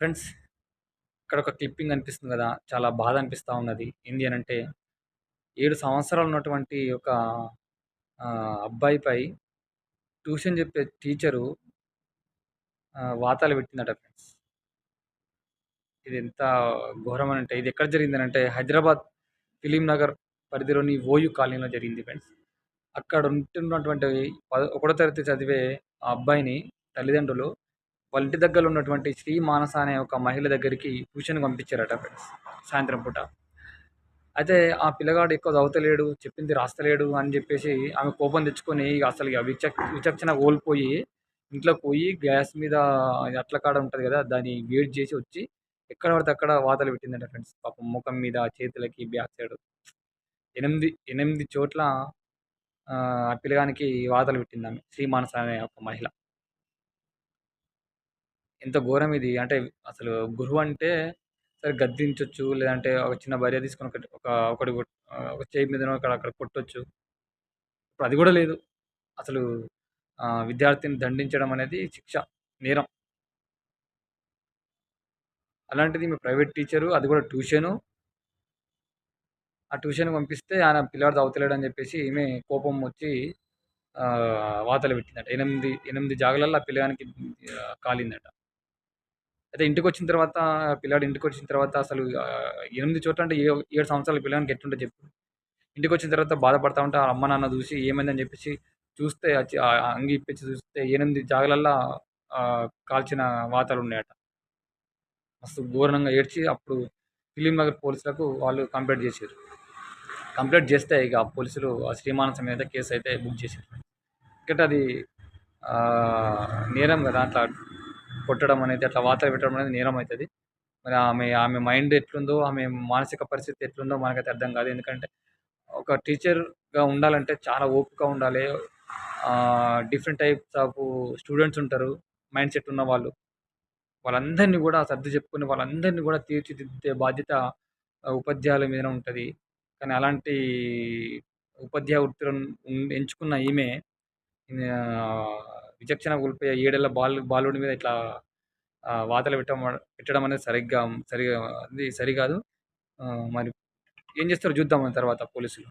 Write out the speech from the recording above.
Friends ఇక్కడ ఒక clipping అనిపిస్తుంది కదా చాలా బాధ అనిపిస్తూ ఉన్నది. ఏంది అని అంటే ఏడు సంవత్సరాలు ఉన్నటువంటి ఒక అబ్బాయిపై ట్యూషన్ చెప్పే టీచరు వాతాలు పెట్టిందట ఫ్రెండ్స్. ఇది ఎంత ఘోరం అని అంటే ఇది ఎక్కడ జరిగింది అంటే హైదరాబాద్ ఫిలిం నగర్ పరిధిలోని ఓయూ కాలనీలో జరిగింది ఫ్రెండ్స్. అక్కడ ఉంటున్నటువంటి ఒకటో తరగతి చదివే ఆ అబ్బాయిని తల్లిదండ్రులు వాళ్ళ ఇంటి దగ్గర ఉన్నటువంటి శ్రీ మానస అనే ఒక మహిళ దగ్గరికి ట్యూషన్కి పంపించారట ఫ్రెండ్స్ సాయంత్రం పూట. అయితే ఆ పిల్లగాడు ఎక్కువ చదువుతలేడు చెప్పింది రాస్తలేడు అని చెప్పేసి ఆమె కోపం తెచ్చుకొని అసలు ఇక విచక్ విచక్షణ కోల్పోయి ఇంట్లో పోయి గ్యాస్ మీద అట్ల కాడ ఉంటుంది కదా దాన్ని వేడి చేసి వచ్చి ఎక్కడ పడితే అక్కడ వాతలు పెట్టిందంట ఫ్రెండ్స్. పాపం ముఖం మీద చేతులకి బ్యాక్ సైడ్. ఎనిమిది ఎనిమిది చోట్ల ఆ పిల్లగానికి వాతలు పెట్టింది ఆమె శ్రీమానస అనే ఒక మహిళ. ఎంత ఘోరం ఇది? అంటే అసలు గురువు అంటే సరే గద్దించవచ్చు లేదంటే ఒక చిన్న భార్య తీసుకొని ఒకటి ఒక ఒకటి ఒక చేయి మీద అక్కడ అక్కడ కొట్టొచ్చు. ఇప్పుడు అది కూడా లేదు. అసలు విద్యార్థిని దండించడం అనేది శిక్ష నేరం. అలాంటిది మీ ప్రైవేట్ టీచరు అది కూడా ట్యూషను. ఆ ట్యూషన్ పంపిస్తే ఆయన పిల్లాడు చదువుతలేడు అని చెప్పేసి ఈమె కోపం వచ్చి వాతలు పెట్టిందట. ఎనిమిది ఎనిమిది జాగలల్లో ఆ పిల్లగానికి కాలిందట. అయితే ఇంటికి వచ్చిన తర్వాత పిల్లాడు ఇంటికి వచ్చిన తర్వాత అసలు ఎనిమిది చోట్ల అంటే ఏ- ఏడు సంవత్సరాల పిల్లలకి ఎట్టుంటే చెప్పు. ఇంటికి వచ్చిన తర్వాత బాధపడతా ఉంటే ఆ అమ్మ నాన్న చూసి ఏమైందని చెప్పేసి చూస్తే ఆ అంగి ఇప్పించి చూస్తే ఎనిమిది జాగలల్లా కాల్చిన వాతలు ఉన్నాయట. మస్తు ఘోరంగా ఏడ్చి అప్పుడు ఫిలిం నగర్ పోలీసులకు వాళ్ళు కంప్లైంట్ చేశారు. కంప్లైంట్ చేస్తే ఇక పోలీసులు ఆ శ్రీమానసం మీద కేసు అయితే బుక్ చేశారు. ఎందుకంటే అది నేరం కదా అట్లా కొట్టడం అనేది అట్లా వార్తలు పెట్టడం అనేది నేరం అవుతుంది. మరి ఆమె ఆమె మైండ్ ఎట్లుందో ఆమె మానసిక పరిస్థితి ఎట్లుందో మనకైతే అర్థం కాదు. ఎందుకంటే ఒక టీచర్గా ఉండాలంటే చాలా ఓపిక ఉండాలి. డిఫరెంట్ టైప్స్ ఆఫ్ స్టూడెంట్స్ ఉంటారు మైండ్ సెట్ ఉన్న వాళ్ళు. వాళ్ళందరినీ కూడా సర్ది చెప్పుకొని వాళ్ళందరినీ కూడా తీర్చిదిద్దే బాధ్యత ఉపాధ్యాయుల మీద ఉంటుంది. కానీ అలాంటి ఉపాధ్యాయ వృత్తులను ఎంచుకున్న ఈమె విచక్షణ కోల్పోయే ఏడేళ్ళ బాలు బాలుడి మీద ఇట్లా వాతలు పెట్టడం పెట్టడం అనేది సరిగ్గా సరిగా అది సరికాదు. మరి ఏం చేస్తారో? చూద్దాం తర్వాత పోలీసులు.